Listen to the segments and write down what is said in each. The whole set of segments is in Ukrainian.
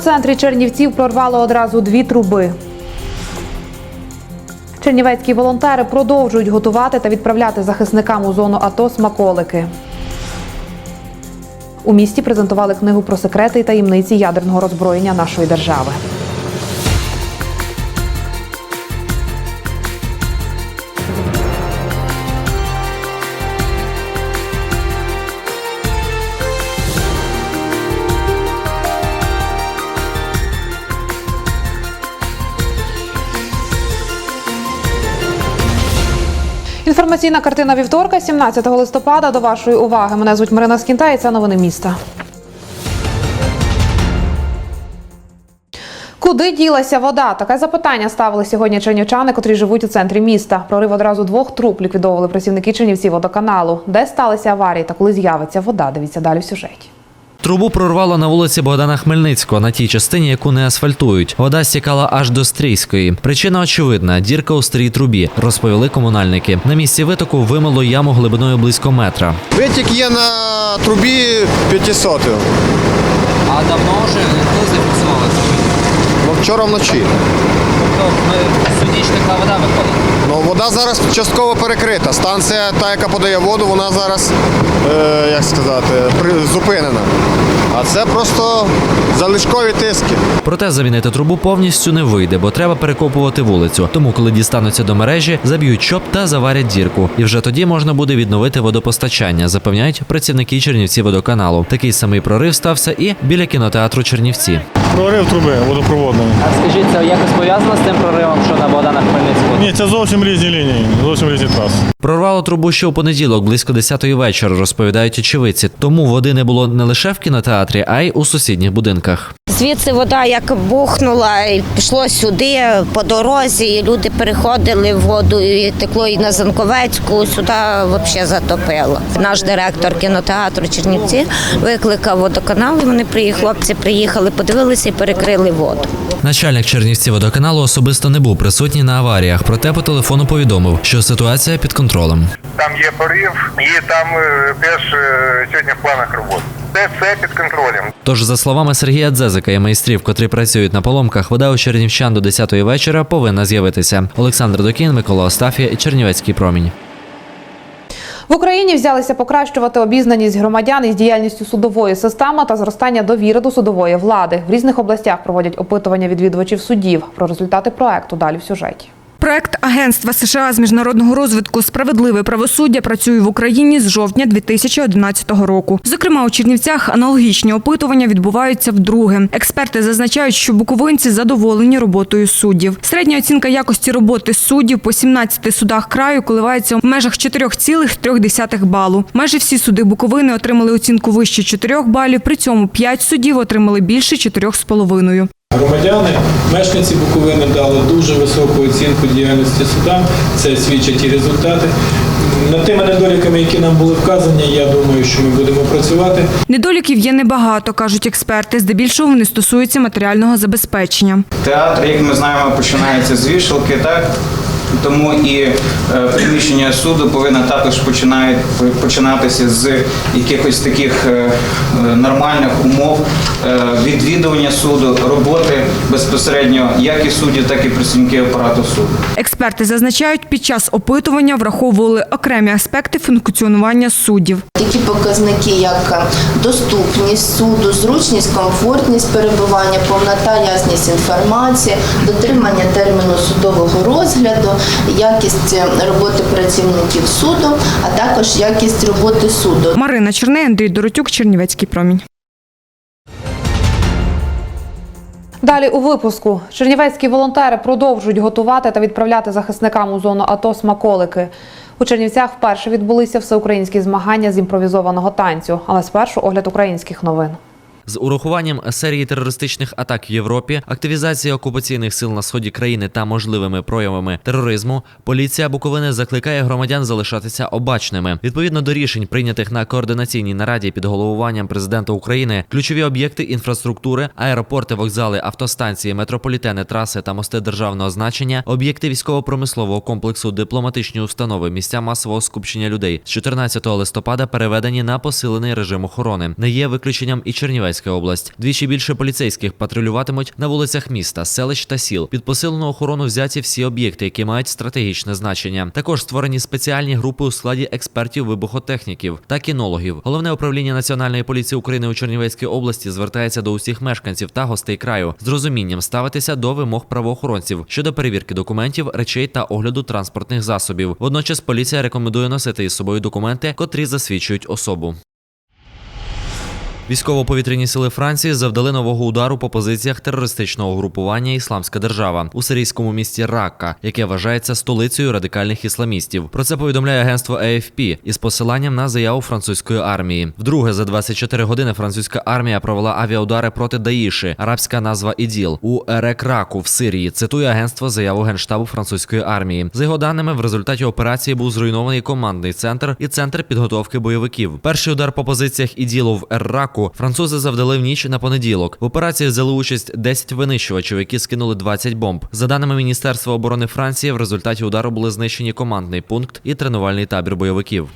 центрі Чернівців прорвало одразу дві труби. Чернівецькі волонтери продовжують готувати та відправляти захисникам у зону АТО смаколики. У місті презентували книгу про секрети і таємниці ядерного роззброєння нашої держави. Інформаційна картина вівторка, 17 листопада. До вашої уваги. Мене звуть Марина Скінта і це новини міста. Куди ділася вода? Таке запитання ставили сьогодні чернівчани, котрі живуть у центрі міста. Прорив одразу двох труб ліквідовували працівники Чернівців водоканалу. Де сталися аварії та коли з'явиться вода? Дивіться далі в сюжеті. Трубу прорвало на вулиці Богдана Хмельницького на тій частині, яку не асфальтують. Вода стікала аж до Стрійської. Причина очевидна: дірка у старій трубі, розповіли комунальники. На місці витоку вимило яму глибиною близько метра. Витік є на трубі 500. А давно вже коли зафіксували це? Ну, вчора вночі. Тобто сьогодні така вода виходить. Ну, вода зараз частково перекрита. Станція, та, яка подає воду, вона зараз, е, як сказати, при, зупинена. А це просто залишкові тиски. Проте замінити трубу повністю не вийде, бо треба перекопувати вулицю. Тому, коли дістануться до мережі, заб'ють чоп та заварять дірку. І вже тоді можна буде відновити водопостачання, запевняють працівники Чернівці водоканалу. Такий самий прорив стався і біля кінотеатру Чернівці. Прорив труби водопроводної. А скажіть, це якось пов'язано з тим проривом, що на Богдана Хмельницького? Ні, це зовсім різні лінії, зовсім різні траси. Прорвало трубу ще у понеділок, близько 10-ї вечора, розповідають очевидці. Тому води не було не лише в кінотеатрі, а й у сусідніх будинках. Звідси вода як бухнула, і пішло сюди по дорозі, і люди переходили в воду, і текло і на Занковецьку, сюди взагалі затопило. Наш директор кінотеатру Чернівці викликав водоканал, і вони приїхали, хлопці приїхали, подивилися і перекрили воду. Начальник Чернівці водоканалу особисто не був присутній на аваріях, проте по телефону повідомив, що ситуація під контролем. Там є порив, і там е, теж е, сьогодні в планах роботи. Це все під контролем. Тож, за словами Сергія Дзезика і майстрів, котрі працюють на поломках, вода у чернівчан до 10-ї вечора повинна з'явитися. Олександр Докін, Микола Остафія і Чернівецький промінь. В Україні взялися покращувати обізнаність громадян із діяльністю судової системи та зростання довіри до судової влади. В різних областях проводять опитування відвідувачів судів. Про результати проекту далі в сюжеті. Проект Агентства США з міжнародного розвитку Справедливе правосуддя працює в Україні з жовтня 2011 року. Зокрема, у Чернівцях аналогічні опитування відбуваються вдруге. Експерти зазначають, що буковинці задоволені роботою суддів. Середня оцінка якості роботи суддів по 17 судах краю коливається в межах 4,3 балу. Майже всі суди Буковини отримали оцінку вище 4 балів. При цьому 5 суддів отримали більше 4,5. Громадяни, мешканці Буковини дали дуже високу оцінку діяльності суда. Це свідчать і результати. Над тими недоліками, які нам були вказані, я думаю, що ми будемо працювати. Недоліків є небагато, кажуть експерти. Здебільшого вони стосуються матеріального забезпечення. Театр, як ми знаємо, починається з вішалки, так? Тому і е, приміщення суду повинно також починає, починатися з якихось таких е, нормальних умов е, відвідування суду, роботи безпосередньо як і суддів, так і працівників апарату суду. Експерти зазначають, під час опитування враховували окремі аспекти функціонування суддів. Такі показники, як доступність суду, зручність, комфортність перебування, повнота, ясність інформації, дотримання терміну судового розгляду, якість роботи працівників суду, а також якість роботи суду. Марина Черней, Андрій Доротюк, Чернівецький промінь. Далі у випуску чернівецькі волонтери продовжують готувати та відправляти захисникам у зону АТО смаколики. У Чернівцях вперше відбулися всеукраїнські змагання з імпровізованого танцю, але спершу огляд українських новин. З урахуванням серії терористичних атак в Європі, активізації окупаційних сил на сході країни та можливими проявами тероризму, поліція Буковини закликає громадян залишатися обачними. Відповідно до рішень, прийнятих на координаційній нараді під головуванням президента України, ключові об'єкти інфраструктури, аеропорти, вокзали, автостанції, метрополітени, траси та мости державного значення, об'єкти військово-промислового комплексу, дипломатичні установи, місця масового скупчення людей з 14 листопада переведені на посилений режим охорони. Не є виключенням і Чернівецький Чернівецька область. Двічі більше поліцейських патрулюватимуть на вулицях міста, селищ та сіл. Під посилену охорону взяті всі об'єкти, які мають стратегічне значення. Також створені спеціальні групи у складі експертів вибухотехніків та кінологів. Головне управління Національної поліції України у Чернівецькій області звертається до усіх мешканців та гостей краю з розумінням ставитися до вимог правоохоронців щодо перевірки документів, речей та огляду транспортних засобів. Водночас поліція рекомендує носити із собою документи, котрі засвідчують особу. Військово-повітряні сили Франції завдали нового удару по позиціях терористичного угрупування Ісламська держава у сирійському місті Ракка, яке вважається столицею радикальних ісламістів. Про це повідомляє агентство AFP із посиланням на заяву французької армії. Вдруге за 24 години французька армія провела авіаудари проти Даїши, арабська назва іділ у Ерек-Раку в Сирії. Цитує агентство заяву генштабу французької армії. За його даними, в результаті операції був зруйнований командний центр і центр підготовки бойовиків. Перший удар по позиціях іділу в Ер-Раку французи завдали в ніч на понеділок. В операції взяли участь 10 винищувачів, які скинули 20 бомб. За даними Міністерства оборони Франції, в результаті удару були знищені командний пункт і тренувальний табір бойовиків.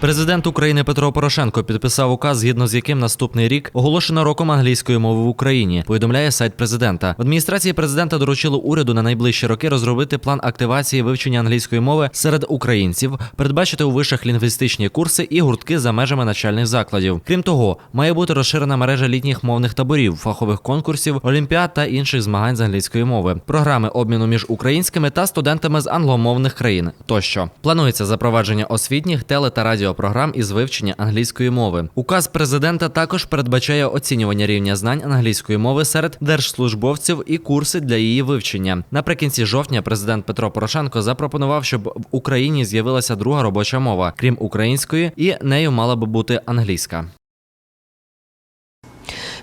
Президент України Петро Порошенко підписав указ, згідно з яким наступний рік оголошено роком англійської мови в Україні. Повідомляє сайт президента. В адміністрації президента доручили уряду на найближчі роки розробити план активації вивчення англійської мови серед українців, передбачити у вишах лінгвістичні курси і гуртки за межами навчальних закладів. Крім того, має бути розширена мережа літніх мовних таборів, фахових конкурсів, олімпіад та інших змагань з англійської мови, програми обміну між українськими та студентами з англомовних країн. Тощо планується запровадження освітніх теле та радіопрограм із вивчення англійської мови. Указ президента також передбачає оцінювання рівня знань англійської мови серед держслужбовців і курси для її вивчення. Наприкінці жовтня президент Петро Порошенко запропонував, щоб в Україні з'явилася друга робоча мова, крім української, і нею мала би бути англійська.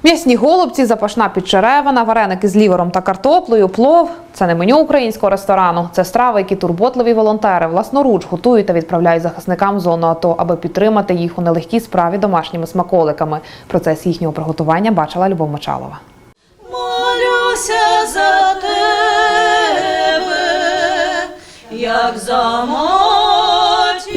М'ясні голубці, запашна підчеревина, вареники з лівером та картоплею, плов це не меню українського ресторану. Це страви, які турботливі волонтери власноруч готують та відправляють захисникам зону АТО, аби підтримати їх у нелегкій справі домашніми смаколиками. Процес їхнього приготування бачила Любов Мочалова. Молюся за тебе, як за мать.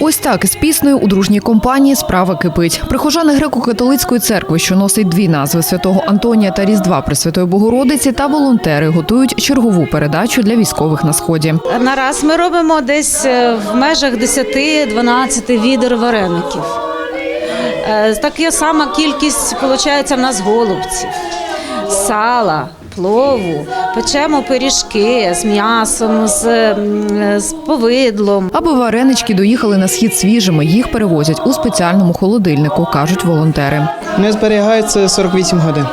Ось так із піснею у дружній компанії справа кипить. Прихожани греко-католицької церкви, що носить дві назви святого Антонія та Різдва Пресвятої Богородиці, та волонтери готують чергову передачу для військових на сході. Нараз ми робимо десь е, в межах 10-12 відер вареників. Е, Така сама кількість виходить в нас голубців, сала, плову, печемо пиріжки з м'ясом, з, з повидлом. Аби варенички доїхали на схід свіжими, їх перевозять у спеціальному холодильнику, кажуть волонтери. Не зберігається 48 годин.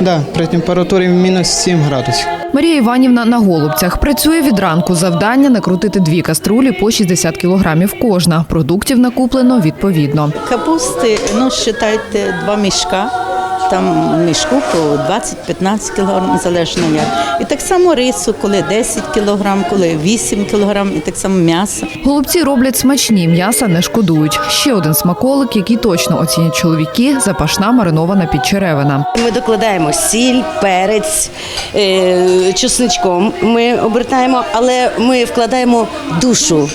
Да, при температурі мінус 7 градусів. Марія Іванівна на голубцях працює від ранку. Завдання накрутити дві каструлі по 60 кілограмів кожна. Продуктів накуплено відповідно. Капусти, ну, вважайте, два мішка. Там мішку по 20-15 кг, залежно як. І так само рису, коли 10 кг, коли 8 кг, і так само м'ясо. Голубці роблять смачні, м'яса не шкодують. Ще один смаколик, який точно оцінять чоловіки запашна маринована підчеревина. Ми докладаємо сіль, перець, е, чесничком ми обертаємо, але ми вкладаємо душу.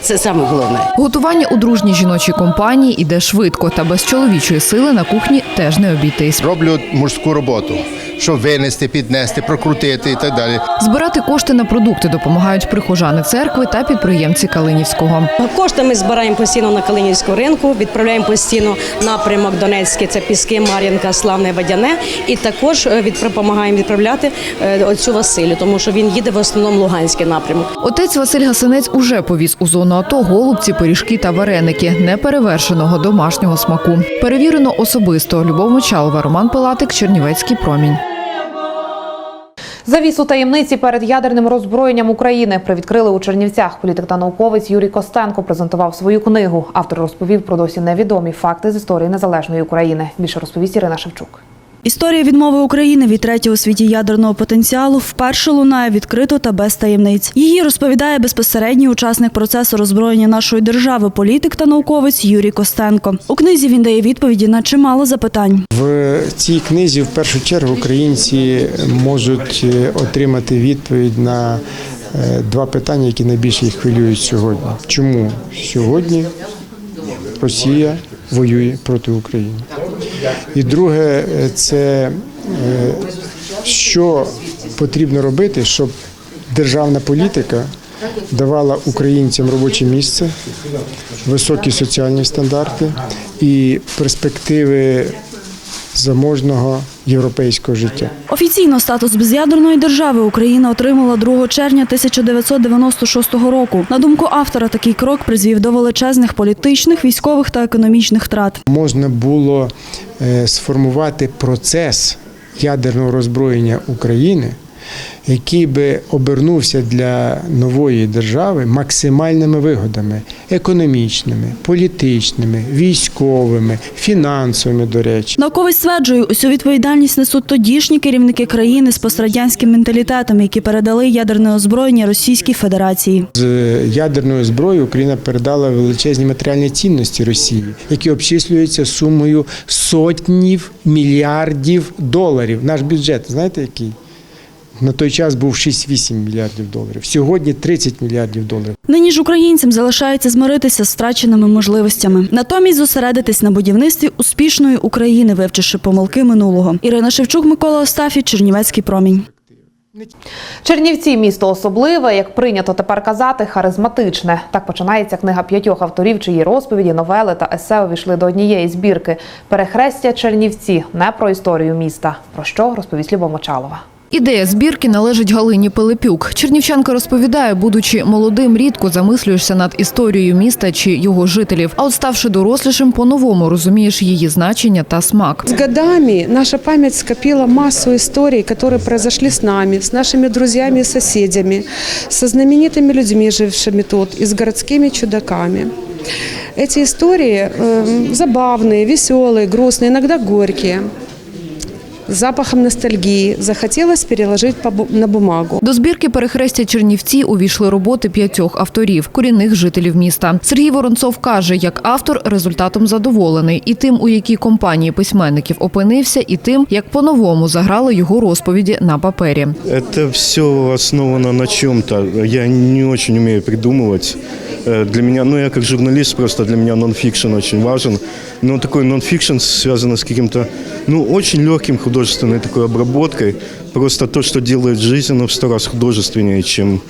Це саме головне. Готування у дружній жіночій компанії іде швидко, та без чоловічої сили на кухні теж не обійтись. Роблю мужську роботу, щоб винести, піднести, прокрутити і так далі. Збирати кошти на продукти допомагають прихожани церкви та підприємці Калинівського. Кошти ми збираємо постійно на Калинівську ринку, відправляємо постійно напрямок Донецький, це Піски, Мар'їнка, Славне, Водяне. І також е, допомагаємо відправляти е, отцю Василю, тому що він їде в основному Луганський напрямок. Отець Василь Гасинець уже повіз у зону АТО голубці, пиріжки та вареники неперевершеного домашнього смаку. Перевірено особисто. Любов Мочалова, Роман Пилатик, Чернівецький промінь. Завісу таємниці перед ядерним роззброєнням України привідкрили у Чернівцях. Політик та науковець Юрій Костенко презентував свою книгу. Автор розповів про досі невідомі факти з історії незалежної України. Більше розповість Ірина Шевчук. Історія відмови України від третього світі ядерного потенціалу вперше лунає відкрито та без таємниць. Її розповідає безпосередній учасник процесу роззброєння нашої держави, політик та науковець Юрій Костенко. У книзі він дає відповіді на чимало запитань. В цій книзі в першу чергу українці можуть е, отримати відповідь на е, два питання, які найбільше їх хвилюють сьогодні. Чому сьогодні Росія воює проти України? І друге, е, це е, що потрібно робити, щоб державна політика давала українцям робоче місце, високі соціальні стандарти і перспективи заможного європейського життя. Офіційно статус без'ядерної держави Україна отримала 2 червня 1996 року. На думку автора, такий крок призвів до величезних політичних, військових та економічних втрат. Можна було е, сформувати процес ядерного роззброєння України, який би обернувся для нової держави максимальними вигодами економічними, політичними, військовими, фінансовими, до речі. Науковець стверджує, усю відповідальність несуть тодішні керівники країни з пострадянським менталітетом, які передали ядерне озброєння Російській Федерації. З ядерною зброєю Україна передала величезні матеріальні цінності Росії, які обчислюються сумою сотнів мільярдів доларів. Наш бюджет, знаєте який? На той час був 6-8 мільярдів доларів. Сьогодні 30 мільярдів доларів. Нині ж українцям залишається змиритися з втраченими можливостями, натомість зосередитись на будівництві успішної України, вивчивши помилки минулого. Ірина Шевчук, Микола Остафій, Чернівецький промінь. Чернівці місто особливе, як прийнято тепер казати, харизматичне. Так починається книга п'ятьох авторів, чиї розповіді, новели та есе увійшли до однієї збірки. Перехрестя Чернівці не про історію міста. Про що розповість Любов Мочалова. Ідея збірки належить Галині Пилипюк. Чернівчанка розповідає, будучи молодим, рідко замислюєшся над історією міста чи його жителів. А от ставши дорослішим, по-новому розумієш її значення та смак. С годами наша память скопила массу историй, которые произошли с нами, с нашими друзьями и соседями, со знаменитыми людьми, жившими тут, и с городскими чудаками. Эти истории э, забавные, веселые, грустные, иногда горькие. С запахом ностальгии захотелось переложить по бу- на бумагу. До збірки перехрестя Чернівці увійшли роботи п'ятьох авторів, корінних жителів міста. Сергій Воронцов каже, як автор результатом задоволений і тим, у якій компанії письменників опинився, і тим, як по-новому заграли його розповіді на папері. Это все основано на чем-то. Я не очень умею придумывать. Э, Для меня, ну я как журналист, просто для меня нонфикшн очень важен. Но такой нонфикшн связан с каким-то, ну, очень легким художественной такой обработкой. Просто то, что делает жизнь, оно в сто раз художественнее, чем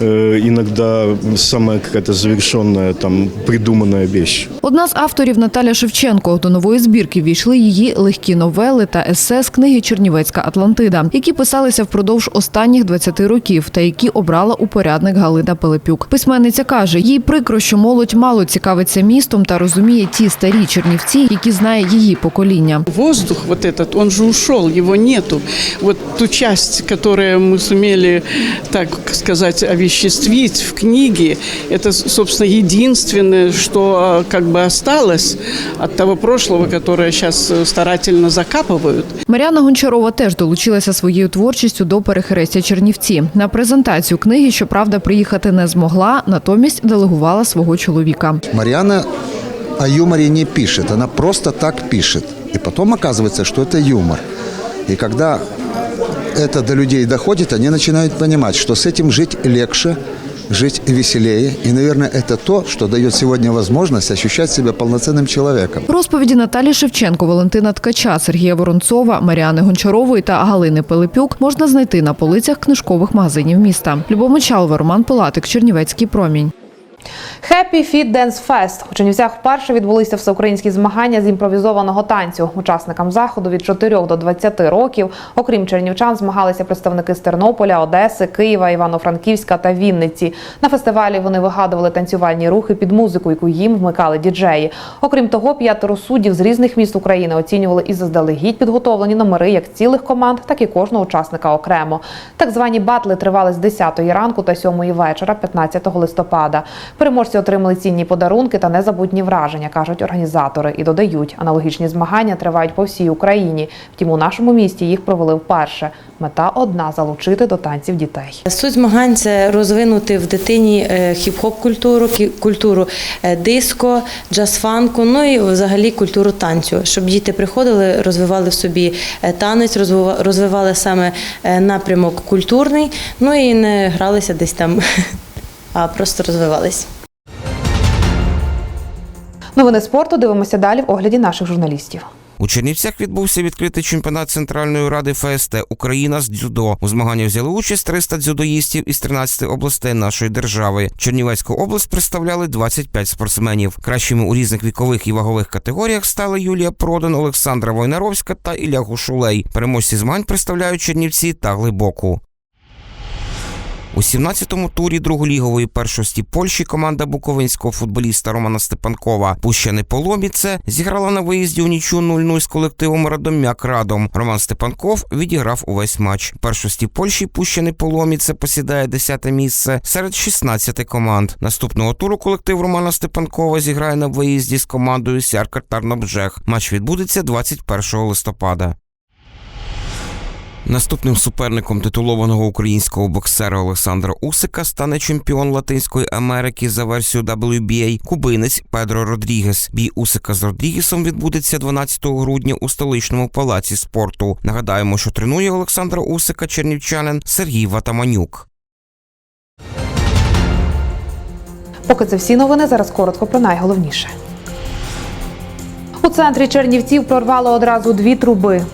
иногда самая какая-то завершенная, там, придуманная вещь. Одна з авторів Наталя Шевченко до нової збірки війшли її легкі новели та есе з книги Чернівецька Атлантида, які писалися впродовж останніх 20 років та які обрала упорядник Галина Пилипюк. Письменниця каже, їй прикро, що молодь мало цікавиться містом та розуміє ті старі чернівці, які знає її покоління. Воздух вот этот, он же ушел, его нету. Вот ту часть, которую мы сумели, так сказать, овеществить в книге, это, собственно, единственное, что а, как бы осталось от того прошлого, которое сейчас старательно закапывают. Мар'яна Гончарова теж долучилася своєю творчістю до перехрестя Чернівці. На презентацію книги, щоправда, приїхати не змогла, натомість делегувала свого чоловіка. Марьяна о юморе не пишет, она просто так пишет. И потом оказывается, что это юмор. И когда это до людей доходит, они начинают понимать, что с этим жить легче, жить веселее. И, наверное, это то, что дает сегодня возможность ощущать себя полноценным человеком. Розповіді Наталі Шевченко, Валентина Ткача, Сергія Воронцова, Маріани Гончарової та Галини Пилипюк можна знайти на полицях книжкових магазинів міста. Любов Мочалова, Роман Пилатик, Чернівецький промінь. Happy Fit Dance Fest. У Чернівцях вперше відбулися всеукраїнські змагання з імпровізованого танцю. Учасникам заходу від 4 до 20 років, окрім чернівчан, змагалися представники з Тернополя, Одеси, Києва, Івано-Франківська та Вінниці. На фестивалі вони вигадували танцювальні рухи під музику, яку їм вмикали діджеї. Окрім того, п'ятеро суддів з різних міст України оцінювали і заздалегідь підготовлені номери як цілих команд, так і кожного учасника окремо. Так звані батли тривали з 10 ранку та 7 вечора, 15 листопада. Переможці отримали цінні подарунки та незабутні враження, кажуть організатори, і додають, аналогічні змагання тривають по всій Україні. Втім, у нашому місті їх провели вперше. Мета одна залучити до танців дітей. Суть змагань це розвинути в дитині е, хіп-хоп культуру, культуру е, диско, джаз-фанку, ну і взагалі культуру танцю, щоб діти приходили, розвивали в собі е, танець, розвивали саме напрямок культурний, ну і не гралися десь там, просто розвивались. Новини спорту дивимося далі в огляді наших журналістів. У Чернівцях відбувся відкритий чемпіонат Центральної ради ФСТ Україна з дзюдо. У змаганнях взяли участь 300 дзюдоїстів із 13 областей нашої держави. Чернівецьку область представляли 25 спортсменів. Кращими у різних вікових і вагових категоріях стали Юлія Продан, Олександра Войнаровська та Ілля Гушулей. Переможці змагань представляють Чернівці та Глибоку. У 17-му турі друголігової першості Польщі команда буковинського футболіста Романа Степанкова Пущани Поломіце зіграла на виїзді у нічу 0-0 з колективом Радом'як Радом. Роман Степанков відіграв увесь матч. Першості Польщі Пущани Поломіце посідає 10-те місце серед 16 команд. Наступного туру колектив Романа Степанкова зіграє на виїзді з командою Сяркар Тарнобжех. Матч відбудеться 21 листопада. Наступним суперником титулованого українського боксера Олександра Усика стане чемпіон Латинської Америки за версією WBA кубинець Педро Родрігес. Бій Усика з Родрігесом відбудеться 12 грудня у столичному палаці спорту. Нагадаємо, що тренує Олександра Усика чернівчанин Сергій Ватаманюк. Поки це всі новини, зараз коротко про найголовніше. У центрі Чернівців прорвало одразу дві труби.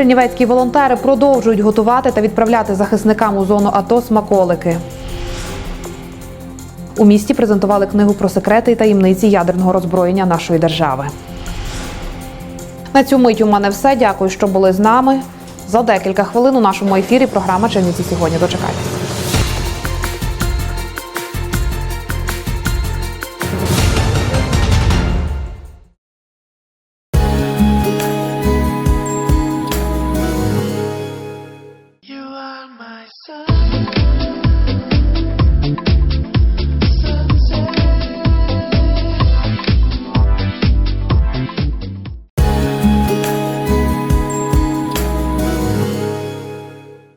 Чернівецькі волонтери продовжують готувати та відправляти захисникам у зону АТО смаколики. У місті презентували книгу про секрети і таємниці ядерного роззброєння нашої держави. На цю мить у мене все. Дякую, що були з нами. За декілька хвилин у нашому ефірі програма Черніці сьогодні. Дочекайтеся.